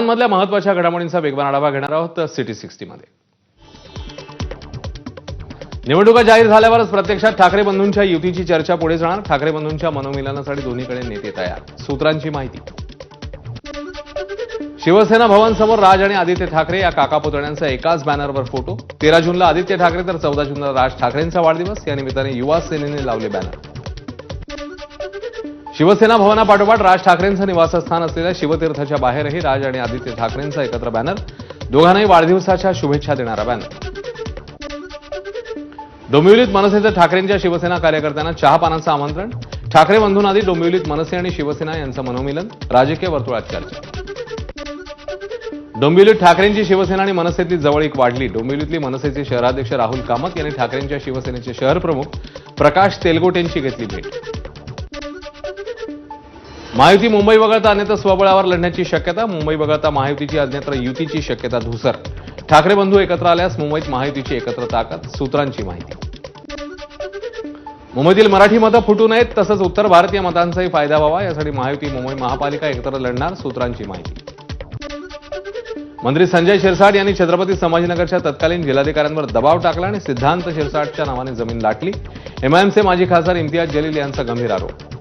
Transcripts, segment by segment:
मधल्या महत्त्वाच्या घडामोडींचा वेगवान आढावा घेणार आहोत सिटी सिक्स्टीमध्ये. निवडणुका जाहीर झाल्यावरच प्रत्यक्षात ठाकरे बंधूंच्या युतीची चर्चा पुढे जाणार. ठाकरे बंधूंच्या मनोमिलनासाठी दोन्हीकडे नेते तयार सूत्रांची माहिती. शिवसेना भवन समोर राज आणि आदित्य ठाकरे या काका पुतण्यांचा एकाच बॅनरवर फोटो. तेरा जूनला आदित्य ठाकरे तर चौदा जूनला राज ठाकरेंचा वाढदिवस. या निमित्ताने युवा सेनेने लावले बॅनर. शिवसेना भवनापाठोपाठ राज ठाकरेंचं निवासस्थान असलेल्या शिवतीर्थच्या बाहेरही राज आणि आदित्य ठाकरेंचा एकत्र बॅनर. दोघांनाही वाढदिवसाच्या शुभेच्छा देणारा बॅनर. डोंबिवलीत मनसेचं ठाकरेंच्या शिवसेना कार्यकर्त्यांना चहापानाचं आमंत्रण. ठाकरे बंधूंआधी डोंबिवलीत मनसे आणि शिवसेना यांचं मनोमिलन. राजकीय वर्तुळात चर्चा. डोंबिवलीत ठाकरेंची शिवसेना आणि मनसेतली जवळीक वाढली. डोंबिवलीतली मनसेचे शहराध्यक्ष राहुल कामत यांनी ठाकरेंच्या शिवसेनेचे शहर प्रमुख प्रकाश तेलगोटेंची घेतली भेट. महायुती मुंबई वगळता अन्यत्र स्वबळावर लढण्याची शक्यता मुंबई वगळता महायुतीची अन्यत्र युतीची शक्यता धुसर. ठाकरे बंधू एकत्र आल्यास मुंबईत महायुतीची एकत्र ताकद सूत्रांची माहिती. मुंबईतील मराठी मतं फुटू नयेत तसंच उत्तर भारतीय मतांचाही फायदा व्हावा यासाठी महायुती मुंबई महापालिका एकत्र लढणार सूत्रांची माहिती. मंत्री संजय शिरसाट यांनी छत्रपती संभाजीनगरच्या तत्कालीन जिल्हाधिकाऱ्यांवर दबाव टाकला आणि सिद्धांत शिरसाटच्या नावाने जमीन लाटली. एमआयएमचे माजी खासदार इम्तियाज जलील यांचा गंभीर आरोप.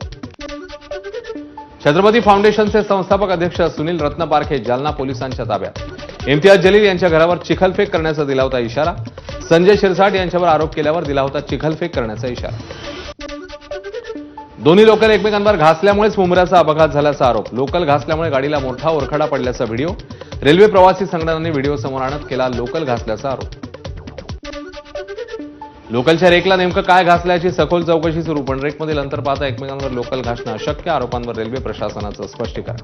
छत्रपती फाउंडेशनचे संस्थापक अध्यक्ष सुनील रत्नपारखे जालना पोलिसांच्या ताब्यात. इम्तियाज जलील यांच्या घरावर चिखलफेक करण्याचा दिला होता इशारा. संजय शिरसाट यांच्यावर आरोप केल्यावर दिला होता चिखलफेक करण्याचा इशारा. दोन्ही लोकल एकमेकांवर घासल्यामुळेच मुंबऱ्याचा अपघात झाल्याचा आरोप. लोकल घासल्यामुळे गाडीला मोठा ओरखडा पडल्याचा व्हिडिओ. रेल्वे प्रवासी संघटनांनी व्हिडिओ समोर आणत केला लोकल घासल्याचा आरोप. लोकलच्या रेकला नेमकं काय घासल्याची सखोल चौकशी सुरू पण रेकमधील अंतर पाहता एकमेकांवर लोकल घासणं अशक्य आरोपांवर रेल्वे प्रशासनाचं स्पष्टीकरण.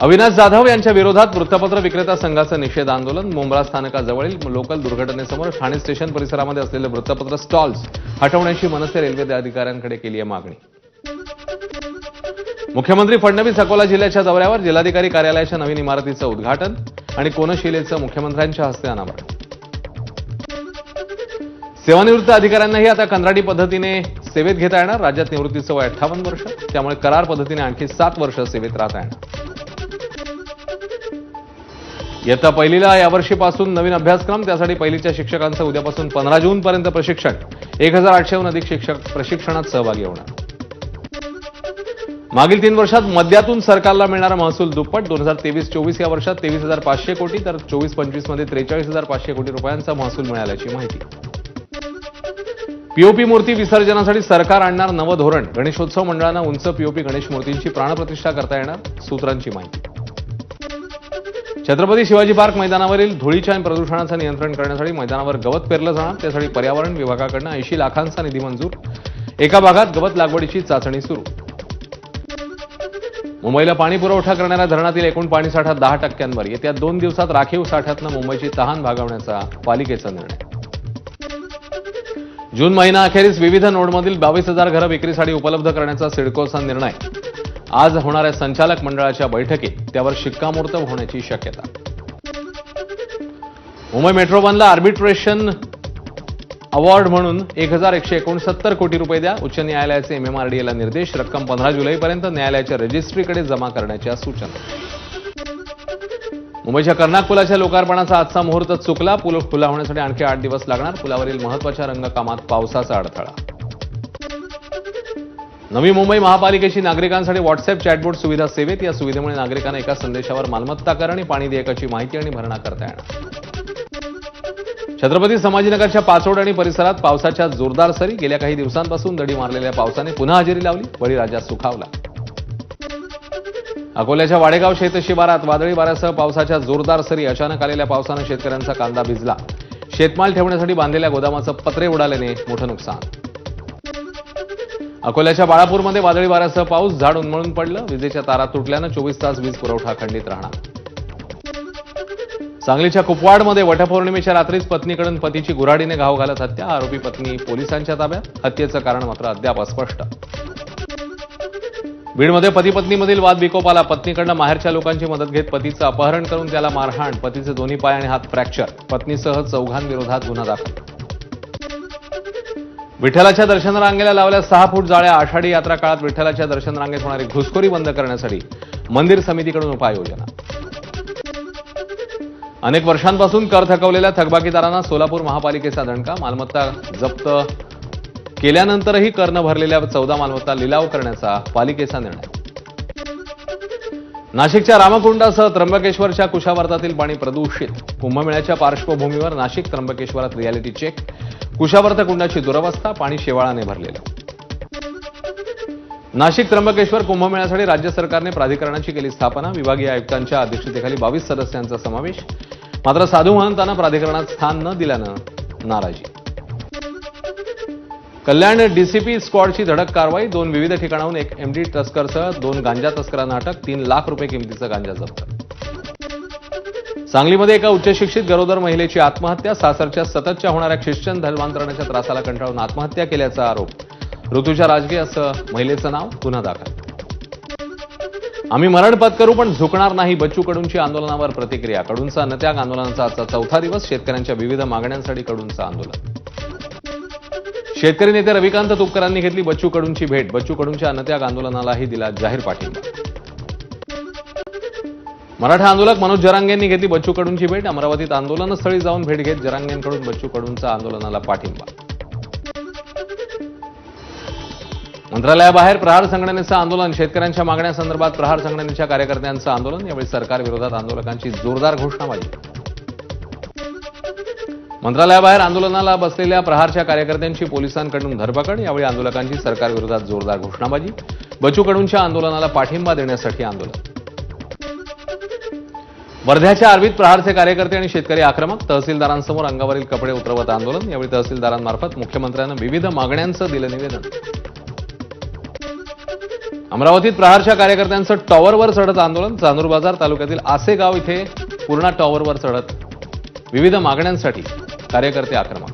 अविनाश जाधव यांच्या विरोधात वृत्तपत्र विक्रेता संघाचं निषेध आंदोलन. मुंब्रा स्थानकाजवळील लोकल दुर्घटनेसमोर ठाणे स्टेशन परिसरामध्ये असलेले वृत्तपत्र स्टॉल्स हटवण्याची मनसे रेल्वे अधिकाऱ्यांकडे केली आहे मागणी. मुख्यमंत्री फडणवीस अकोला जिल्ह्याच्या दौऱ्यावर जिल्हाधिकारी कार्यालयाच्या नवीन इमारतीचं उद्घाटन. आणि कोनशिलेचं मुख्यमंत्र्यांच्या हस्ते अनावरण. सेवानिवृत्त अधिकाऱ्यांनाही आता कंत्राटी पद्धतीने सेवेत घेता येणार. राज्यात निवृत्तीचं वय अठ्ठावन्न वर्ष. त्यामुळे करार पद्धतीने आणखी सात वर्ष सेवेत राहता येणार इयत्ता पहिलीला यावर्षीपासून नवीन अभ्यासक्रम त्यासाठी पहिलीच्या शिक्षकांचं उद्यापासून पंधरा जूनपर्यंत प्रशिक्षण. एक हजार आठशेहून अधिक शिक्षक प्रशिक्षणात सहभागी होणार. मागील तीन वर्षात मद्यातून सरकारला मिळणारा महसूल दुप्पट. दोन हजार तेवीस चोवीस या वर्षात तेवीस हजार पाचशे कोटी तर चोवीस पंचवीसमध्ये त्रेचाळीस हजार पाचशे कोटी रुपयांचा महसूल मिळाल्याची माहिती. पीओपी मूर्ती विसर्जनासाठी सरकार आणणार नवं धोरण. गणेशोत्सव मंडळानं उंच पीओपी गणेश मूर्तींची प्राणप्रतिष्ठा करता येणार सूत्रांची माहिती. छत्रपती शिवाजी पार्क मैदानावरील धुळीच्या प्रदूषणाचं नियंत्रण करण्यासाठी मैदानावर गवत पेरलं जाणार त्यासाठी पर्यावरण विभागाकडनं ऐंशी लाखांचा निधी मंजूर. एका भागात गवत लागवडीची चाचणी सुरू. मुंबईला पाणी पुरवठा करणाऱ्या धरणातील एकूण पाणीसाठा दहा टक्क्यांवर. येत्या दोन दिवसात राखीव साठ्यातनं मुंबईची तहान भागवण्याचा पालिकेचा निर्णय. जून महिना अखेरीस विविध नोडमधील बावीस हजार घरं विक्रीसाठी उपलब्ध करण्याचा सिडकोचा निर्णय. आज होणाऱ्या संचालक मंडळाच्या बैठकीत त्यावर शिक्कामोर्तब होण्याची शक्यता. मुंबई मेट्रो वनला आर्बिट्रेशन अवॉर्ड म्हणून एक हजार एकशे एकोणसत्तर कोटी रुपये द्या. उच्च न्यायालयाचे एमएमआरडीएला निर्देश. रक्कम पंधरा जुलैपर्यंत न्यायालयाच्या रजिस्ट्रीकडे जमा करण्याच्या सूचना. मुंबईच्या कर्नाक पुलाच्या लोकार्पणाचा आजचा मुहूर्त चुकला. पूल खुला होण्यासाठी आणखी आठ दिवस लागणार. पुलावरील महत्त्वाच्या रंगकामात पावसाचा अडथळा. नवी मुंबई महापालिकेची नागरिकांसाठी व्हॉट्सअप चॅटबोट सुविधा सेवेत. या सुविधेमुळे नागरिकांना एका संदेशावर मालमत्ता कर आणि पाणी देयकाची माहिती आणि भरणा करता येणार. छत्रपती संभाजीनगरच्या पाचोड आणि परिसरात पावसाच्या जोरदार सरी. गेल्या काही दिवसांपासून दडी मारलेल्या पावसाने पुन्हा हजेरी लावली. बळीराजा सुखावला. अकोल्याच्या वाडेगाव शेत शिवारात वादळी वाऱ्यासह पावसाच्या जोरदार सरी. अचानक आलेल्या पावसानं शेतकऱ्यांचा कांदा भिजला. शेतमाल ठेवण्यासाठी बांधलेल्या गोदामाचं पत्रे उडाल्याने मोठं नुकसान. अकोल्याच्या बाळापूरमध्ये वादळी वाऱ्यासह पाऊस. झाड उन्मळून पडलं. विजेच्या तारा तुटल्यानं चोवीस तास वीज पुरवठा खंडित राहणार. सांगलीच्या कुपवाडमध्ये वटपौर्णिमेच्या रात्रीच पत्नीकडून पतीची गुराडीने घाव घालत हत्या. आरोपी पत्नी पोलिसांच्या ताब्यात. हत्येचं कारण मात्र अद्याप अस्पष्ट. बीडमध्ये पती पत्नीमधील वाद विकोपाला पत्नीकडनं माहेरच्या लोकांची मदत घेत पतीचं अपहरण करून त्याला मारहाण पतीचे दोन्ही पाय आणि हात फ्रॅक्चर पत्नीसह चौघांविरोधात गुन्हा दाखल. विठ्ठलाच्या दर्शन रांगेला लावल्या सहा फूट जाळ्या आषाढी यात्रा काळात विठ्ठलाच्या दर्शन रांगेत होणारी घुसखोरी बंद करण्यासाठी मंदिर समितीकडून उपाययोजना. अनेक वर्षांपासून कर थकवलेल्या थकबाकीदारांना सोलापूर महापालिकेचा दणका मालमत्ता जप्त केल्यानंतरही कर न भरलेल्या चौदा मालमत्ता लिलाव करण्याचा पालिकेचा निर्णय. नाशिकच्या रामकुंडासह त्र्यंबकेश्वरच्या कुशावर्तातील पाणी प्रदूषित. कुंभमेळ्याच्या पार्श्वभूमीवर नाशिक त्र्यंबकेश्वरात रियालिटी चेक कुशावर्त कुंडाची दुरवस्था पाणी शेवाळाने भरलेलं. नाशिक त्र्यंबकेश्वर कुंभमेळ्यासाठी राज्य सरकारने प्राधिकरणाची केली स्थापना विभागीय आयुक्तांच्या अध्यक्षतेखाली बावीस सदस्यांचा समावेश. मात्र साधू महंतांना प्राधिकरणात स्थान न दिल्यानं नाराजी. कल्याण डीसीपी स्क्वॉडची धडक कारवाई दोन विविध ठिकाणाहून एक एमडी तस्करसह दोन गांजा तस्करांना अटक तीन लाख रुपये किमतीचा गांजा जप्त. सांगलीमध्ये एका उच्चशिक्षित गरोदर महिलेची आत्महत्या सासरच्या सततच्या होणाऱ्या ख्रिश्चन धर्मांतरणाच्या त्रासाला कंटाळून आत्महत्या केल्याचा आरोप. ऋतुजा राजगे असं महिलेचं नाव गुन्हा दाखल. आम्ही मरण पत्करू पण झुकणार नाही. बच्चू कडूंची आंदोलनावर प्रतिक्रिया. कडूंचा नत्याग आंदोलनाचा आजचा चौथा दिवस. शेतकऱ्यांच्या विविध मागण्यांसाठी कडूंचं आंदोलन. शेतकरी नेते रविकांत तुपकरांनी घेतली बच्चू कडूंची भेट. बच्चू कडूंच्या नत्याग आंदोलनालाही दिला जाहीर पाठिंबा. मराठा आंदोलक मनोज जरांगेंनी घेतली बच्चू कडूंची भेट. अमरावतीत आंदोलनस्थळी जाऊन भेट घेत जरांगेंकडून बच्चू कडूंचा आंदोलनाला पाठिंबा. मंत्रालयाबाहेर प्रहार संघटनेचं आंदोलन शेतकऱ्यांच्या मागण्यासंदर्भात प्रहार संघटनेच्या कार्यकर्त्यांचं आंदोलन यावेळी सरकार विरोधात आंदोलकांची जोरदार घोषणाबाजी. मंत्रालयाबाहेर आंदोलनाला बसलेल्या प्रहारच्या कार्यकर्त्यांची पोलिसांकडून धरपकड यावेळी आंदोलकांची सरकार विरोधात जोरदार घोषणाबाजी. बचूकडूंच्या आंदोलनाला पाठिंबा देण्यासाठी आंदोलन. वर्ध्याच्या आर्वीत प्रहारचे कार्यकर्ते आणि शेतकरी आक्रमक तहसीलदारांसमोर अंगावरील कपडे उतरवत आंदोलन यावेळी तहसीलदारांमार्फत मुख्यमंत्र्यांना विविध मागण्यांचं दिलं निवेदन. अमरावतीत प्रहारच्या कार्यकर्त्यांचं टॉवरवर चढत आंदोलन. चांदूर बाजार तालुक्यातील आसेगाव इथे पूर्णा टॉवरवर चढत विविध मागण्यांसाठी कार्यकर्ते आक्रमक.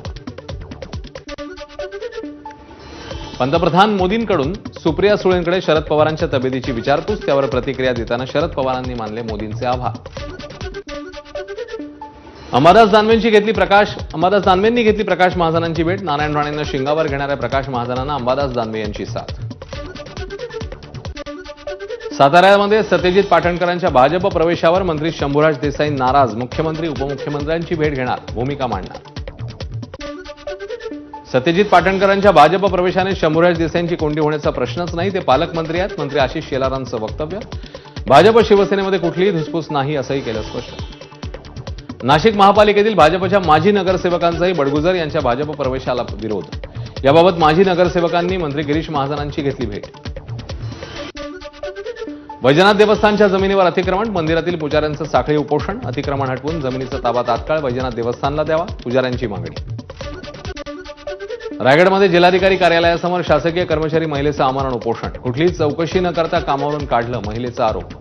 पंतप्रधान मोदींकडून सुप्रिया सुळेंकडे शरद पवारांच्या तब्येतीची विचारपूस. त्यावर प्रतिक्रिया देताना शरद पवारांनी मानले मोदींचे आभार. अमरदास दानवेंची घेतली प्रकाश अमरदास दानवेंनी घेतली प्रकाश महाजनांची भेट. नारायण राणेंना शिंगावर घेणाऱ्या प्रकाश महाजनांना अंबादास दानवे यांची साथ. साताऱ्यामध्ये सत्यजित पाटणकरांच्या भाजप प्रवेशावर मंत्री शंभूराज देसाई नाराज. मुख्यमंत्री उपमुख्यमंत्र्यांची भेट घेणार. भूमिका मांडणार. सत्यजित पाटणकरांच्या भाजप प्रवेशाने शंभूराज देसाईंची कोंडी होण्याचा प्रश्नच नाही ते पालकमंत्री आहेत. मंत्री आशिष शेलारांचं वक्तव्य. भाजप शिवसेनेमध्ये कुठलीही धुसफूस नाही असंही केलं स्पष्ट. नाशिक महापालिकेतील भाजपच्या माजी नगरसेवकांचाही बडगुजर यांच्या भाजप प्रवेशाला विरोध. याबाबत माजी नगरसेवकांनी मंत्री गिरीश महाजनांची घेतली भेट. वैजनाथ देवस्थानच्या जमिनीवर अतिक्रमण मंदिरातील पुजाऱ्यांचं साखळी उपोषण अतिक्रमण हटवून जमिनीचा ताबा तात्काळ वैजनाथ देवस्थानला द्यावा पुजाऱ्यांची मागणी. रायगडमध्ये जिल्हाधिकारी कार्यालयासमोर शासकीय कर्मचारी महिलेचं आमरण उपोषण. कुठलीही चौकशी न करता कामावरून काढलं महिलेचा आरोप.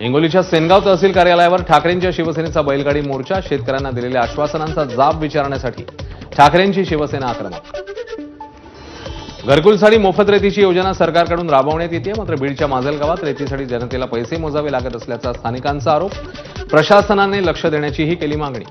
हिंगोलीच्या सेनगाव तहसील कार्यालयावर ठाकरेंच्या शिवसेनेचा बैलगाडी मोर्चा शेतकऱ्यांना दिलेल्या आश्वासनांचा जाब विचारण्यासाठी ठाकरेंची शिवसेना आक्रमक घरकुलसाठी मोफत रेतीची योजना सरकारकडून राबवण्यात येते. मात्र बीडच्या माजलगावात रेतीसाठी जनतेला पैसे मोजावे लागत असल्याचा स्थानिकांचा आरोप. प्रशासनाने लक्ष देण्याचीही केली मागणी.